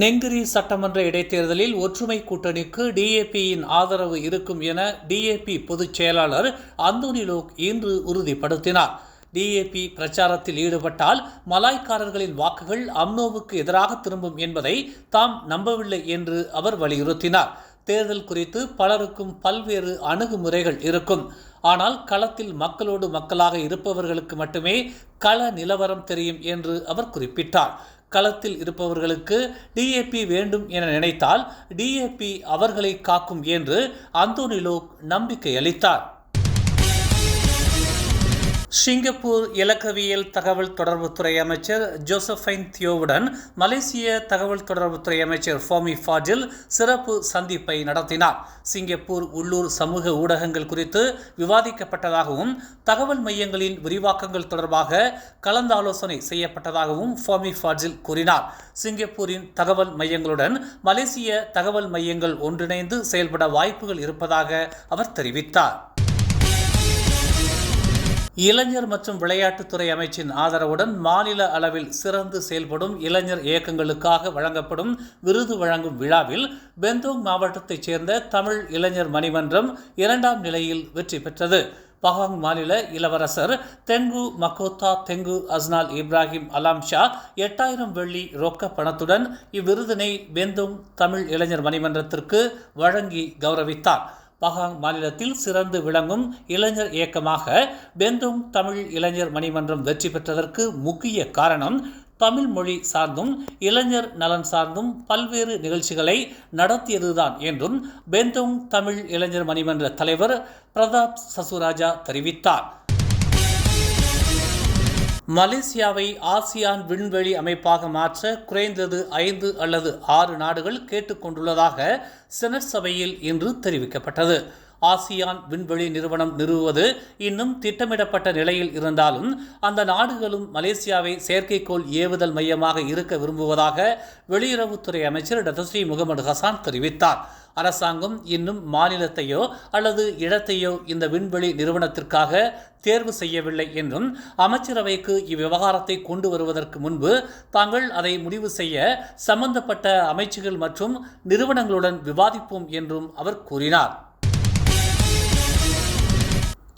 நெங்கிரி சட்டமன்ற இடைத்தேர்தலில் ஒற்றுமை கூட்டணிக்கு டிஏபியின் ஆதரவு இருக்கும் என டிஏபி பொதுச் செயலாளர் அந்தோனி லோக் இன்று உறுதிப்படுத்தினார். டிஏபி பிரச்சாரத்தில் ஈடுபட்டால் மலாய்க்காரர்களின் வாக்குகள் அம்னோவுக்கு எதிராக திரும்பும் என்பதை தாம் நம்பவில்லை என்று அவர் வலியுறுத்தினார். தேர்தல் குறித்து பலருக்கும் பல்வேறு அணுகுமுறைகள் இருக்கும். ஆனால் களத்தில் மக்களோடு மக்களாக இருப்பவர்களுக்கு மட்டுமே கள நிலவரம் தெரியும் என்று அவர் குறிப்பிட்டார். களத்தில் இருப்பவர்களுக்கு டிஏபி வேண்டும் என நினைத்தால் டிஏபி அவர்களை காக்கும் என்று அந்தோனிலோக் நம்பிக்கை அளித்தார். சிங்கப்பூர் இலக்கவியல் தகவல் தொடர்புத்துறை அமைச்சர் ஜோசஃபைன் தியோவுடன் மலேசிய தகவல் தொடர்புத்துறை அமைச்சர் ஃபோமி ஃபாஜில் சிறப்பு சந்திப்பை நடத்தினார். சிங்கப்பூர் உள்ளூர் சமூக ஊடகங்கள் குறித்து விவாதிக்கப்பட்டதாகவும் தகவல் மையங்களின் விரிவாக்கங்கள் தொடர்பாக கலந்தாலோசனை செய்யப்பட்டதாகவும் ஃபோமி ஃபாஜில் கூறினார். சிங்கப்பூரின் தகவல் மையங்களுடன் மலேசிய தகவல் மையங்கள் ஒன்றிணைந்து செயல்பட வாய்ப்புகள் இருப்பதாக அவர் தெரிவித்தார். இளைஞர் மற்றும் விளையாட்டுத்துறை அமைச்சின் ஆதரவுடன் மாநில அளவில் சிறந்து செயல்படும் இளைஞர் இயக்கங்களுக்காக வழங்கப்படும் விருது வழங்கும் விழாவில் பெந்தோங் மாவட்டத்தைச் சேர்ந்த தமிழ் இளைஞர் மணிமன்றம் இரண்டாம் நிலையில் வெற்றி பெற்றது. பகாங் மாநில இளவரசர் Tengku Mahkota Tengku Hassanal Ibrahim Alam Shah எட்டாயிரம் வெள்ளி ரொக்க பணத்துடன் இவ்விருதினை பெந்தோங் தமிழ் இளைஞர் மணிமன்றத்திற்கு வழங்கி கௌரவித்தார். பகாங் மாநிலத்தில் சிறந்து விளங்கும் இளைஞர் இயக்கமாக பெந்தும் தமிழ் இளைஞர் மணிமன்றம் வெற்றி பெற்றதற்கு முக்கிய காரணம் தமிழ் மொழி சார்ந்தும் இளைஞர் நலன் சார்ந்தும் பல்வேறு நிகழ்ச்சிகளை நடத்தியதுதான் என்றும் பெந்தும் தமிழ் இளைஞர் மணிமன்ற தலைவர் பிரதாப் சசுராஜா தெரிவித்தார். மலேசியாவை ஆசியான் விண்வெளி அமைப்பாக மாற்ற குறைந்தது ஐந்து அல்லது ஆறு நாடுகள் கேட்டுக்கொண்டுள்ளதாக செனட் சபையில் இன்று தெரிவிக்கப்பட்டது. ஆசியான் விண்வெளி நிறுவனம் நிறுவுவது இன்னும் திட்டமிடப்பட்ட நிலையில் இருந்தாலும் அந்த நாடுகளும் மலேசியாவை செயற்கைக்கோள் ஏவுதல் மையமாக இருக்க விரும்புவதாக வெளியுறவுத்துறை அமைச்சர் டத்தஸ்ரீ முகமது ஹசான் தெரிவித்தார். அரசாங்கம் இன்னும் மாநிலத்தையோ அல்லது இடத்தையோ இந்த விண்வெளி நிறுவனத்திற்காக தேர்வு செய்யவில்லை என்றும் அமைச்சரவைக்கு இவ்விவகாரத்தை கொண்டு வருவதற்கு முன்பு தாங்கள் அதை முடிவு செய்ய சம்பந்தப்பட்ட அமைச்சுகள் மற்றும் நிறுவனங்களுடன் விவாதிப்போம் என்றும் அவர் கூறினார்.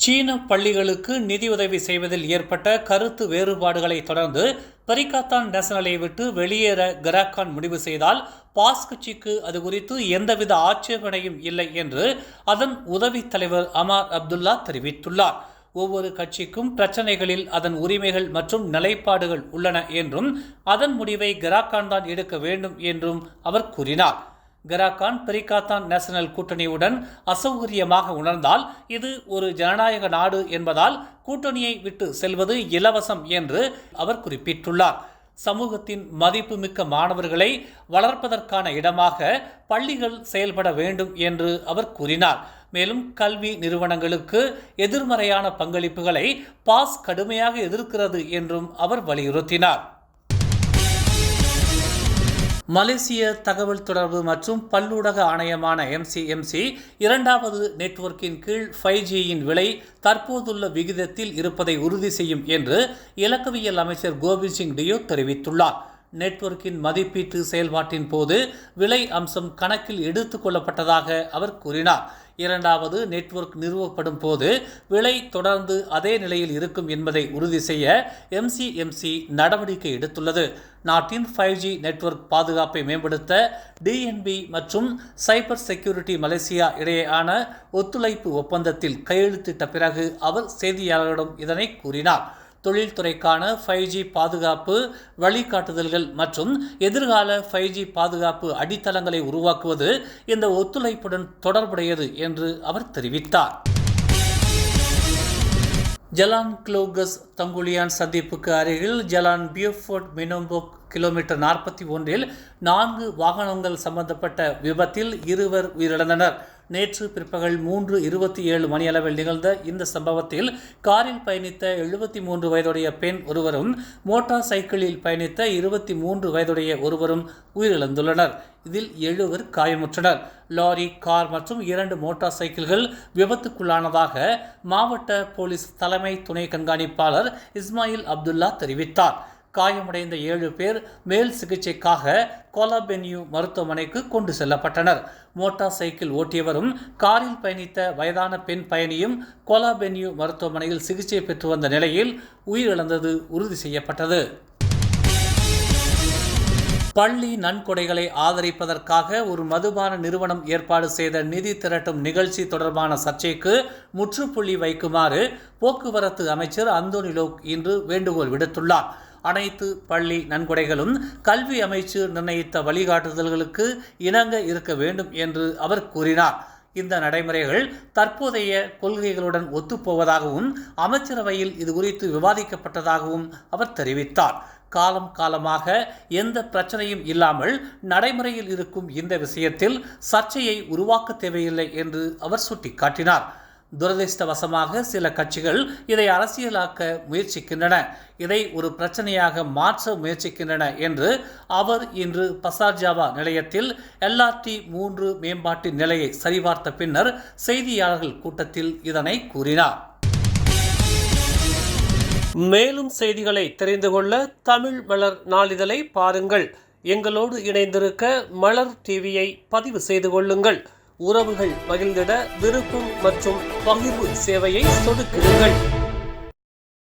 சீன பள்ளிகளுக்கு நிதியுதவி செய்வதில் ஏற்பட்ட கருத்து வேறுபாடுகளை தொடர்ந்து பரிகாத்தான் நேஷனலை விட்டு வெளியேற கராக்கான் முடிவு செய்தால் பாஸ் கட்சிக்கு அது குறித்து எந்தவித ஆட்சேபனையும் இல்லை என்று அதன் உதவி தலைவர் அமார் அப்துல்லா தெரிவித்துள்ளார். ஒவ்வொரு கட்சிக்கும் பிரச்சனைகளில் அதன் உரிமைகள் மற்றும் நிலைப்பாடுகள் உள்ளன என்றும் அதன் முடிவை கராக்கான் தான் எடுக்க வேண்டும் என்றும் அவர் கூறினார். கராகான் பெரிகாத்தான் நேஷனல் கூட்டணியுடன் அசௌகரியமாக உணர்ந்தால் இது ஒரு ஜனநாயக நாடு என்பதால் கூட்டணியை விட்டு செல்வது இலவசம் என்று அவர் குறிப்பிட்டுள்ளார். சமூகத்தின் மதிப்புமிக்க மாணவர்களை வளர்ப்பதற்கான இடமாக பள்ளிகள் செயல்பட வேண்டும் என்று அவர் கூறினார். மேலும் கல்வி நிறுவனங்களுக்கு எதிர்மறையான பங்களிப்புகளை பாஸ் கடுமையாக எதிர்க்கிறது என்றும் அவர் வலியுறுத்தினார். மலேசிய தகவல் தொடர்பு மற்றும் பல்லூடக ஆணையமான எம்சிஎம்சி இரண்டாவது நெட்வொர்க்கின் கீழ் ஃபைவ் ஜியின் விலை தற்போதுள்ள விகிதத்தில் இருப்பதை உறுதி செய்யும் என்று இலக்கவியல் அமைச்சர் கோவிந்த் சிங் டியோ தெரிவித்துள்ளார். நெட்வொர்க்கின் மதிப்பீட்டு செயல்பாட்டின் போது விலை அம்சம் கணக்கில் எடுத்துக்கொள்ளப்பட்டதாக அவர் கூறினார். இரண்டாவது நெட்வொர்க் நிறுவப்படும் போது விலை தொடர்ந்து அதே நிலையில் இருக்கும் என்பதை உறுதி செய்ய எம்சிஎம்சி நடவடிக்கை எடுத்துள்ளது. நாட்டின் ஃபைவ் ஜி நெட்வொர்க் பாதுகாப்பை மேம்படுத்த டிஎன்பி மற்றும் சைபர் செக்யூரிட்டி மலேசியா இடையேயான ஒத்துழைப்பு ஒப்பந்தத்தில் கையெழுத்திட்ட பிறகு அவர் செய்தியாளர்களிடம் இதனை கூறினார். தொழில்துறைக்கான ஃபைவ் ஜி பாதுகாப்பு வழிகாட்டுதல்கள் மற்றும் எதிர்கால ஃபைவ் ஜி பாதுகாப்பு அடித்தளங்களை உருவாக்குவது இந்த ஒத்துழைப்புடன் தொடர்புடையது என்று அவர் தெரிவித்தார். ஜலான் க்ளோகஸ் தங்குலியான் சந்திப்புக்கு அருகில் ஜலான் பியூஃபோர்ட் மினோம்போக் கிலோமீட்டர் நாற்பத்தி ஒன்றில் நான்கு வாகனங்கள் சம்பந்தப்பட்ட விபத்தில் இருவர் உயிரிழந்தனர். நேற்று பிற்பகல் மூன்று இருபத்தி ஏழு மணியளவில் நிகழ்ந்த இந்த சம்பவத்தில் காரில் பயணித்த எழுபத்தி மூன்று வயதுடைய பெண் ஒருவரும் மோட்டார் சைக்கிளில் பயணித்த இருபத்தி மூன்று வயதுடைய ஒருவரும் உயிரிழந்துள்ளனர். இதில் எழுவர் காயமுற்றனர். லாரி கார் மற்றும் இரண்டு மோட்டார் சைக்கிள்கள் விபத்துக்குள்ளானதாக மாவட்ட போலீஸ் தலைமை துணை கண்காணிப்பாளர் இஸ்மாயில் அப்துல்லா தெரிவித்தார். காயமடைந்த ஏழு பேர் மேல் சிகிச்சைக்காக கோலாபென்யூ மருத்துவமனைக்கு கொண்டு செல்லப்பட்டனர். மோட்டார் சைக்கிள் ஓட்டியவரும் காரில் பயணித்த வயதான பெண் பயணியும் கோலாபென்யூ மருத்துவமனையில் சிகிச்சை பெற்று வந்த நிலையில் உயிரிழந்தது உறுதி செய்யப்பட்டது. பள்ளி நன்கொடைகளை ஆதரிப்பதற்காக ஒரு மதுபான நிறுவனம் ஏற்பாடு செய்த நிதி திரட்டும் நிகழ்ச்சி தொடர்பான சர்ச்சைக்கு முற்றுப்புள்ளி வைக்குமாறு போக்குவரத்து அமைச்சர் அந்தோனி லோக் இன்று வேண்டுகோள் விடுத்துள்ளார். அனைத்து பள்ளி நன்கொடைகளும் கல்வி அமைச்சு நிர்ணயித்த வழிகாட்டுதல்களுக்கு இணங்க இருக்க வேண்டும் என்று அவர் கூறினார். இந்த நடைமுறைகள் தற்போதைய கொள்கைகளுடன் ஒத்துப்போவதாகவும் அமைச்சரவையில் இது குறித்து விவாதிக்கப்பட்டதாகவும் அவர் தெரிவித்தார். காலம் காலமாக எந்த பிரச்சனையும் இல்லாமல் நடைமுறையில் இருக்கும் இந்த விஷயத்தில் சர்ச்சையை உருவாக்க தேவையில்லை என்று அவர் சுட்டிக்காட்டினார். துரதிர்ஷ்டவசமாக சில கட்சிகள் இதை அரசியலாக்க முயற்சிக்கின்றன. இதை ஒரு பிரச்சனையாக மாற்ற முயற்சிக்கின்றன என்று அவர் இன்று பசார்ஜாவா நிலையத்தில் எல்ஆர்டி மூன்று மேம்பாட்டின் நிலையை சரிபார்த்த பின்னர் செய்தியாளர்கள் கூட்டத்தில் இதனை கூறினார். மேலும் செய்திகளை தெரிந்து கொள்ள தமிழ் மலர் நாளிதழை பாருங்கள். எங்களோடு இணைந்திருக்க மலர் டிவியை பதிவு செய்து கொள்ளுங்கள். உறவுகள் பகிர்ந்திட விருப்பம் மற்றும் பகிர்வு சேவையை சொடுக்கிடுங்கள்